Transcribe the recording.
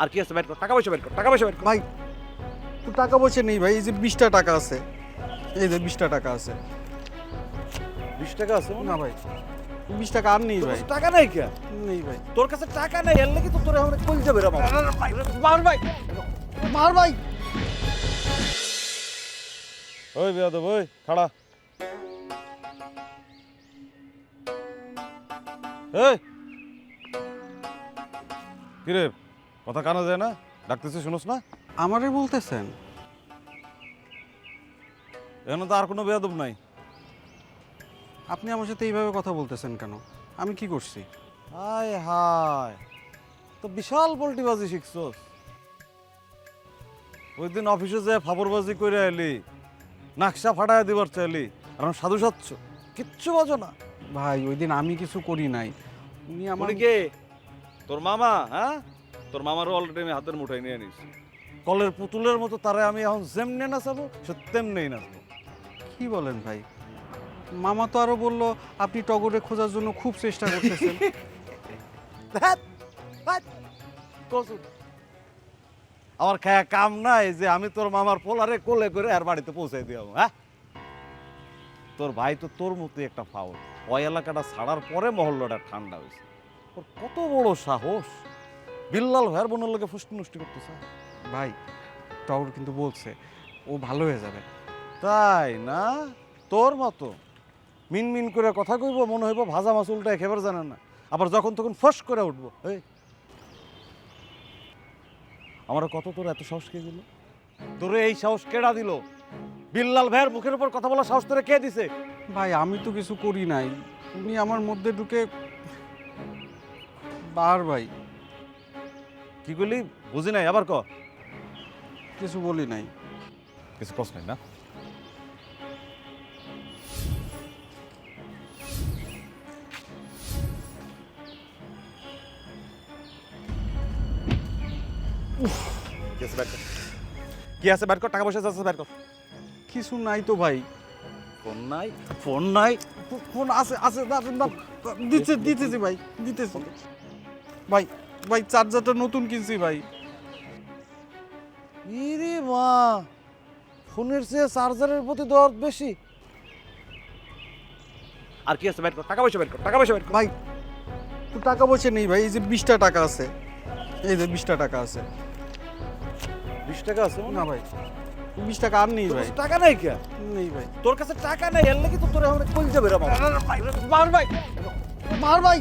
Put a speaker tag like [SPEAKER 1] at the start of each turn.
[SPEAKER 1] আর কি আছে? বের কর টাকা পয়সা বের কর টাকা পয়সা বের কর।
[SPEAKER 2] ভাই তো টাকা পয়সা নেই ভাই এই যে বিশটা টাকা আছে। এই যে বিশটা টাকা আছে।
[SPEAKER 1] বিশ টাকা আছে
[SPEAKER 2] না ভাই বিশ টাকা আর নেই ভাই।
[SPEAKER 1] টাকা নাই কে?
[SPEAKER 2] নেই ভাই।
[SPEAKER 1] তোর কাছে টাকা নাই এর লাগি তো তোর এখন কই যাবে রে
[SPEAKER 2] মার ভাই মার ভাই।
[SPEAKER 1] ওই বেয়াদব ওই খাড়া। এই! কিরে? কথা কানা যায় না? ডাকতেছি শুনোস না?
[SPEAKER 2] আমারে বলতেছেন?
[SPEAKER 1] এখানে তো আর কোনো বেয়াদব নাই।
[SPEAKER 2] আপনি আমার সাথে এইভাবে কথা বলতেছেন কেন? আমি কি করছি?
[SPEAKER 1] হায় হায়। তো বিশাল পোল্টিবাজি শিখছস। ওই দিন অফিসে যে ফাবরবাজি করে এলি নাকশা ফাটায় দিবার চাইলি আর আমি সাধু সাচ্ছ কিচ্ছু বোঝো না।
[SPEAKER 2] ভাই ওই দিন আমি কিছু করি নাই। উনি আমার
[SPEAKER 1] কে? তোর মামা হ্যাঁ? তোর মামারও অলরেডি আমি হাতের মুঠায় নিয়ে নিস কলের পুতুলের মতো তারে আমি এখন যেমনে নাচাবো সে তেমনেই নাচবো।
[SPEAKER 2] কি বলেন ভাই? মামা তো আরও বলল আপনি টগরে খোঁজার জন্য খুব চেষ্টা করতেছেন।
[SPEAKER 1] আমার খায়া কাম নাই যে আমি তোর মামার পোলারে কোলে করে আর বাড়িতে পৌঁছে দিয়ে হ্যাঁ? তোর ভাই তো তোর মতোই একটা ফাউল। ওই এলাকাটা ছাড়ার পরে মহল্লাটা ঠান্ডা হয়েছে। ওর কত বড় সাহস। বিল্লাল ভাইয়ের বোনের লোকে ফুষ্টি নষ্টি করতেছে।
[SPEAKER 2] ভাই টগর কিন্তু বলছে ও ভালো হয়ে যাবে।
[SPEAKER 1] তাই না? তোর মতো। মিন মিন করে কথা কইব মনে হইব ভাজা মাছ উল্টা একেবারে জানে না। আবার যখন তখন ফস করে উঠবো। এই। আমার কত তোর এত সাহস কে দিল? তোরে এই সাহস কেডা দিল? বিল্লাল ভাইয়ের মুখের উপর কথা বলা সাহস তোরে কে দিছে?
[SPEAKER 2] ভাই আমি তো কিছু করি নাই। উনি আমার মধ্যে ঢুকে বার ভাই।
[SPEAKER 1] কি করলি? বুঝি নাই আবার ক।
[SPEAKER 2] কিছু বলি নাই।
[SPEAKER 1] কিছু কষ্ট নাই না? কি আছে বের কর। কি আছে বের কর টাকা পয়সা আছে বের কর।
[SPEAKER 2] কিছু নাই তো ভাই।
[SPEAKER 1] ফোন নাই? ফোন নাই?
[SPEAKER 2] ফোন আছে আছে না, না, দিতে দিতেছি ভাই দিতেছি। ভাই ভাই চার্জারটা নতুন কিনছি ভাই।
[SPEAKER 1] ইরে মা ফোনের চেয়ে চার্জারের প্রতি দরদ বেশি। আর কি আছে বের কর টাকা পয়সা বের কর টাকা পয়সা বের কর।
[SPEAKER 2] ভাই তো টাকা পয়সা নেই ভাই এই যে বিশটা টাকা আছে এই যে বিশটা টাকা আছে।
[SPEAKER 1] বিশ টাকা আছে
[SPEAKER 2] না ভাই বিশ টাকা আর নেই ভাই।
[SPEAKER 1] টাকা নাই কে?
[SPEAKER 2] নেই ভাই।
[SPEAKER 1] তোর কাছে টাকা নাই এর লাগি তো তোর এখন কই যাবে রে মামা
[SPEAKER 2] মার ভাই মার ভাই।